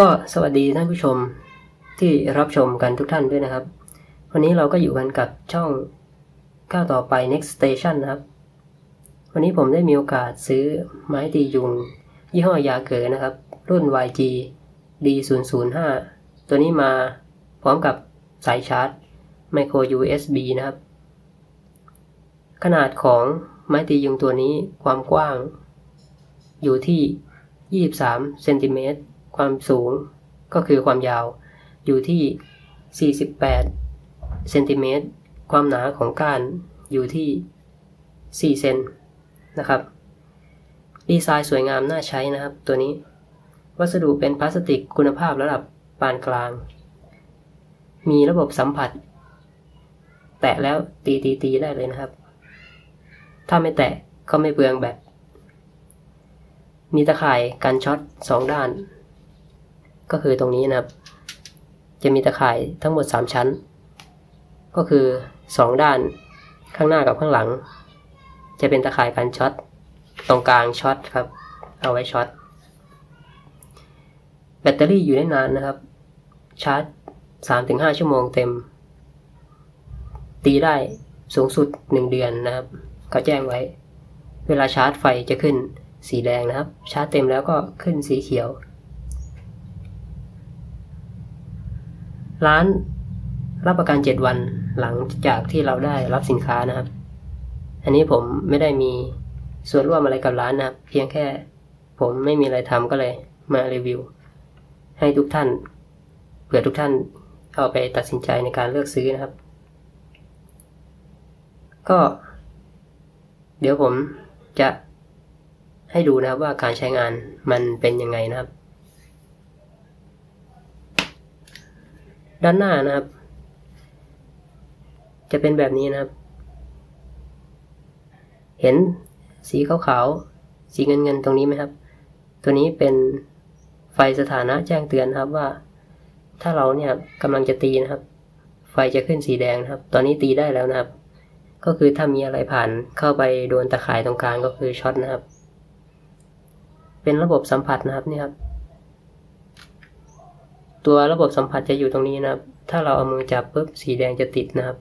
ก็สวัสดีท่านผู้ชมที่รับชมกันทุกท่านด้วยนะครับ วันนี้เราก็อยู่กันกับช่องก้าวต่อไป next station นะครับ วันนี้ผมได้มีโอกาสซื้อไม้ตียุง ยี่ห้อยาเก๋นะครับ รุ่น YG D005 ตัวนี้มาพร้อมกับสายชาร์จ micro USB นะครับ ขนาดของไม้ตียุงตัวนี้ความกว้าง อยู่ที่ 23เซนติเมตร ความสูงก็คือความยาวอยู่ที่ 48 เซนติเมตร ความหนาของก้านอยู่ที่ 4 เซนนะครับ ดีไซน์สวยงามน่าใช้นะครับ ตัวนี้ วัสดุเป็นพลาสติกคุณภาพระดับปานกลาง มีระบบสัมผัส แตะแล้วตีตีตีได้เลยนะครับ ถ้าไม่แตะก็ไม่เปลืองแบตมีตะข่ายกันช็อตสองด้าน ก็คือตรงนี้นะครับ จะมีตะข่ายทั้งหมด 3 ชั้น ก็คือ 2 ด้านข้างหน้ากับข้างหลัง จะเป็นตะข่ายกันช็อตตรงกลางช็อตครับ เอาไว้ช็อตแบตเตอรี่อยู่ได้นานนะครับ ชาร์จ 3-5 ชั่วโมงเต็ม ตีได้สูงสุด 1 เดือนนะครับเขาแจ้งไว้ เวลาชาร์จไฟจะขึ้นสีแดงนะครับ ชาร์จเต็มแล้วก็ขึ้นสีเขียว ร้านรับประกัน7วันหลังจากที่เราได้รับสินค้านะครับ อันนี้ผมไม่ได้มีส่วนร่วมอะไรกับร้านนะครับ เพียงแค่ผมไม่มีอะไรทำก็เลยมารีวิว ให้ทุกท่านเผื่อทุกท่านเอาไปตัดสินใจในการเลือกซื้อนะครับ ก็ เดี๋ยวผมจะให้ดูนะครับว่าการใช้งานมันเป็นยังไงนะครับ ด้านหน้านะครับ จะเป็นแบบนี้นะครับ เห็นสีขาวๆ สีเงินๆ ตรงนี้ไหมครับ ตัวนี้เป็นไฟสถานะแจ้งเตือนครับว่า ถ้าเราเนี่ยกำลังจะตีนะครับ ไฟจะขึ้นสีแดงนะครับ ตอนนี้ตีได้แล้วนะครับ ก็คือถ้ามีอะไรผ่านเข้าไปโดนตะข่ายตรงกลางก็คือช็อตนะครับ เป็นระบบสัมผัสนะครับนี่ครับ ตัวระบบสัมผัสจะอยู่ตรงนี้นะครับ ถ้าเราเอามือจับปุ๊บสีแดงจะติดนะครับ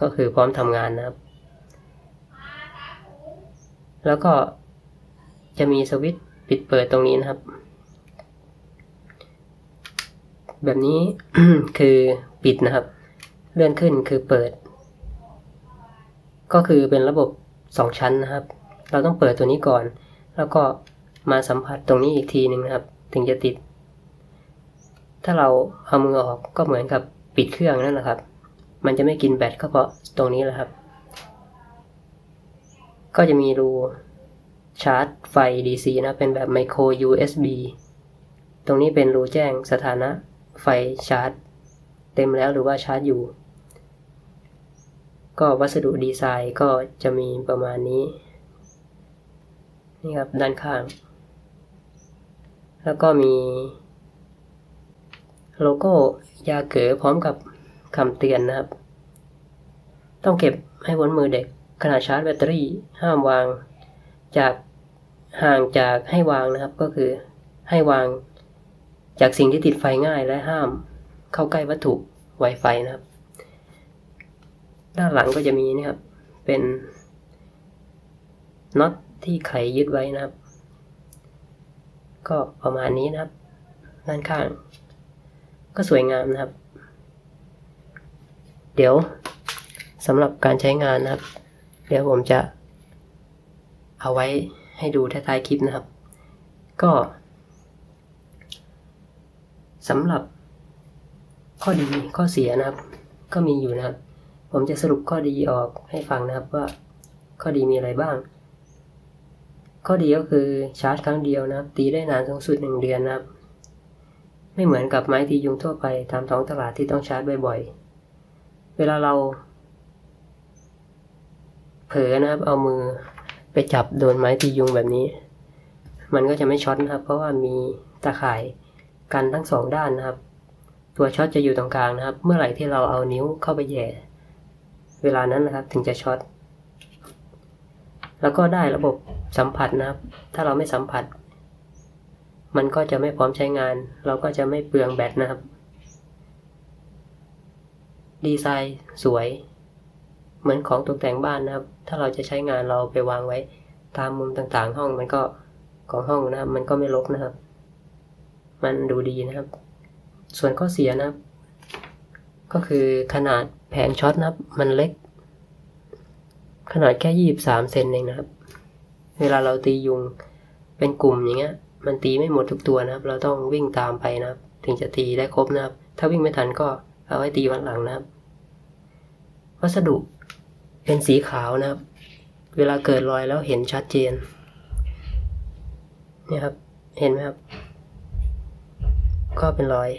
ก็คือพร้อมทำงานนะครับ แล้วก็จะมีสวิตช์ปิดเปิดตรงนี้นะครับ แบบนี้คือปิดนะครับ เลื่อนขึ้นคือเปิด ก็คือเป็นระบบสองชั้นนะครับ เราต้องเปิดตัวนี้ก่อน แล้วก็มาสัมผัสตรงนี้อีกทีหนึ่งนะครับ ถึงจะติด ถ้าเราเอามือออกก็เหมือนกับปิดเครื่องนั่นแหละครับ มันจะไม่กินแบตก็เพราะตรงนี้แหละครับ ก็จะมีรูชาร์จไฟ DC นะเป็นแบบ micro USB ตรงนี้เป็นรูแจ้งสถานะไฟชาร์จ เต็มแล้วหรือว่าชาร์จอยู่ ก็วัสดุดีไซน์ก็จะมีประมาณนี้ นี่ครับด้านข้าง แล้วก็มี โลโก้ยาเก๋อพร้อมกับคำเตือนนะครับ ต้องเก็บให้พ้นมือเด็กขณะชาร์จแบตเตอรี่ห้ามวางจากห่างจากให้วางนะครับ ก็คือให้วางจากสิ่งที่ติดไฟง่ายและห้ามเข้าใกล้วัตถุ Wi-Fi นะครับ ด้านหลังก็จะมีนี่ครับ เป็นน็อตที่ไขยึดไว้นะครับ ก็ประมาณนี้นะครับ ด้านข้าง ก็สวยงามนะครับ เดี๋ยวสำหรับการใช้งานนะครับ เดี๋ยวผมจะเอาไว้ให้ดูท้ายๆคลิปนะครับ ก็สำหรับข้อดีข้อเสียนะครับ ก็มีอยู่นะครับ ผมจะสรุปข้อดีออกให้ฟังนะครับว่าข้อดีมีอะไรบ้าง ข้อดีก็คือชาร์จครั้งเดียวนะครับ ตีได้นานสูงสุดหนึ่งเดือนนะครับ ไม่เหมือนกับไม้ตียุงทั่วไปตามท้องตลาดที่ต้องชาร์จบ่อยๆ เวลาเรา เผลอนะครับ เอามือไปจับโดนไม้ตียุงแบบนี้ มันก็จะไม่ช็อตนะครับ เพราะว่ามีตาข่ายกันทั้งสองด้านนะครับ ตัวช็อตจะอยู่ตรงกลางนะครับ เมื่อไหร่ที่เราเอานิ้วเข้าไปแย่ เวลานั้นนะครับถึงจะช็อต แล้วก็ได้ระบบสัมผัสนะครับ ถ้าเราไม่สัมผัส มันก็จะไม่พร้อมใช้งาน เราก็จะไม่เปลืองแบตนะครับ ดีไซน์สวย เหมือนของตกแต่งบ้านนะครับ ถ้าเราจะใช้งานเราไปวางไว้ ตามมุมต่างๆ ห้องมันก็ของห้องนะครับ มันก็ไม่รกนะครับ มันดูดีนะครับ ส่วนข้อเสียนะครับ ก็คือขนาดแผงช็อตนะครับ มันเล็ก ขนาดแค่ยี่บสามเซนเองนะครับ เวลาเราตียุงเป็นกลุ่มอย่างเงี้ย มันตีไม่หมดทุกตัวนะครับ เราต้องวิ่งตามไปนะครับ ถึงจะตีได้ครบนะครับ ถ้าวิ่งไม่ทันก็เอาไว้ตีวันหลังนะครับ วัสดุเป็นสีขาวนะครับ เวลาเกิดรอยแล้วเห็นชัดเจนเนี่ยครับ เห็นไหมครับ ก็เป็นรอย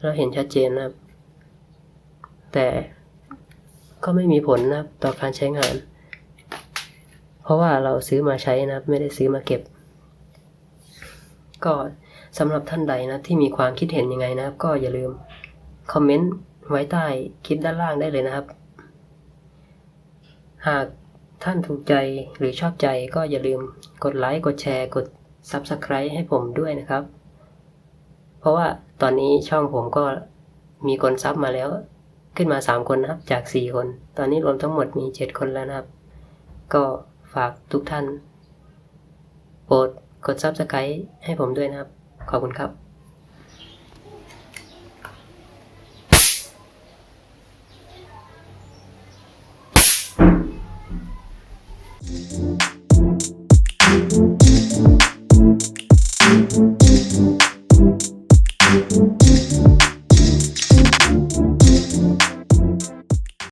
แล้วเห็นชัดเจนนะครับ แต่ก็ไม่มีผลนะครับต่อการใช้งาน เพราะว่าเราซื้อมาใช้นะครับ ไม่ได้ซื้อมาเก็บ ก็สำหรับท่านใดนะที่มีความคิดเห็นยังไงนะครับ ก็อย่าลืมคอมเมนต์ไว้ใต้คลิปด้านล่างได้เลยนะครับ หากท่านถูกใจหรือชอบใจก็อย่าลืมกดไลค์กดแชร์ กด Subscribe ให้ผมด้วยนะครับ เพราะว่าตอนนี้ช่องผมก็มีคนซับมาแล้ว ขึ้นมา 3 คนนะครับจาก 4 คน ตอนนี้รวมทั้งหมดมี 7 คนแล้วนะครับ ก็ฝากทุกท่านโปรด กด Subscribe ให้ผมด้วยนะครับ ขอบคุณครับ